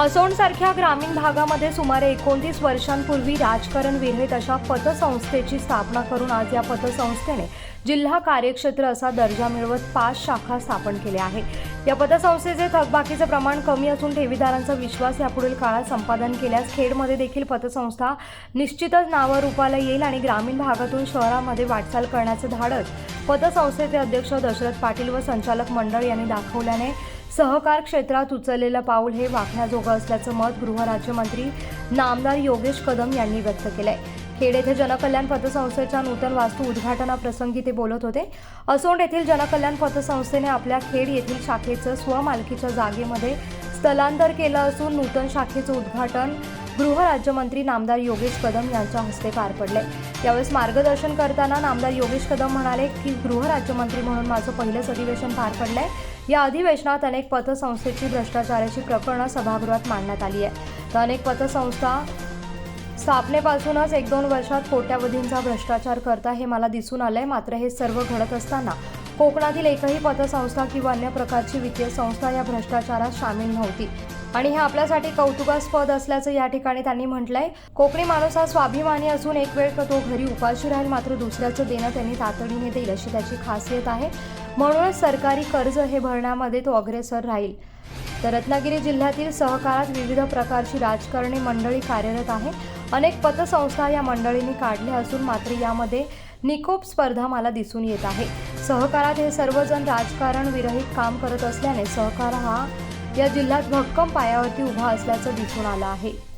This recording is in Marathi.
असोंडसारख्या ग्रामीण भागामध्ये सुमारे एकोणतीस वर्षांपूर्वी राजकारण विरहित अशा पतसंस्थेची स्थापना करून आज या पतसंस्थेने जिल्हा कार्यक्षेत्र असा दर्जा मिळवत पाच शाखा स्थापन केल्या आहे या पतसंस्थेचे थकबाकीचे प्रमाण कमी असून ठेवीदारांचा विश्वास यापुढील काळात संपादन केल्यास खेडमध्ये देखील पतसंस्था निश्चितच नावारूपाला येईल आणि ग्रामीण भागातून शहरामध्ये वाटचाल करण्याचं धाडस पतसंस्थेचे अध्यक्ष दशरथ पाटील व संचालक मंडळ यांनी दाखवल्याने सहकार क्षेत्रात उचललेलं पाऊल हे वाखण्याजोगं असल्याचं मत गृहराज्यमंत्री नामदार योगेश कदम यांनी व्यक्त केलंय. खेड येथे जनकल्याण पतसंस्थेच्या नूतन वास्तू उद्घाटनाप्रसंगी ते बोलत होते. असोंड येथील जनकल्याण पतसंस्थेने आपल्या खेड येथील शाखेचं स्वमालकीच्या जागेमध्ये स्थलांतर केलं असून नूतन शाखेचं उद्घाटन गृहराज्यमंत्री नामदार योगेश कदम यांच्या हस्ते पार पडले. यावेळेस मार्गदर्शन करताना नामदार योगेश कदम म्हणाले की गृहराज्यमंत्री म्हणून माझं पहिलंच अधिवेशन पार पडलंय. या अधिवेशनात अनेक पतसंस्थेची भ्रष्टाचाराची प्रकरणं सभागृहात मांडण्यात आली आहे तर अनेक पतसंस्था स्थापनेपासूनच एक दोन वर्षात कोट्यावधींचा भ्रष्टाचार करता हे मला दिसून आलंय. मात्र हे सर्व घडत असताना कोकणातील एकही पतसंस्था किंवा अन्य प्रकारची वित्तीय संस्था या भ्रष्टाचारात सामील नव्हती. आणि हे आपल्यासाठी कौतुकास्पद असल्याचं या ठिकाणी त्यांनी म्हटलंय. कोकणी माणूस हा स्वाभिमानी असून एक वेळ तो घरी उपाशी राहील मात्र दुसऱ्याचं देणं त्यांनी तातडीने देईल अशी त्याची खासियत आहे. म्हणूनच सरकारी कर्ज हे भरण्यामध्ये तो अग्रेसर राहील. तर रत्नागिरी जिल्ह्यातील सहकारात विविध प्रकारची राजकारणी मंडळी कार्यरत आहे. अनेक पतसंस्था या मंडळींनी काढल्या असून मात्र यामध्ये निकोप स्पर्धा मला दिसून येत आहे. सहकारात हे सर्वजण राजकारण विरहित काम करत असल्याने सहकार हा या जिल्ह्यात भक्कम पायावरती उभा असल्याचं दिसून आलं आहे.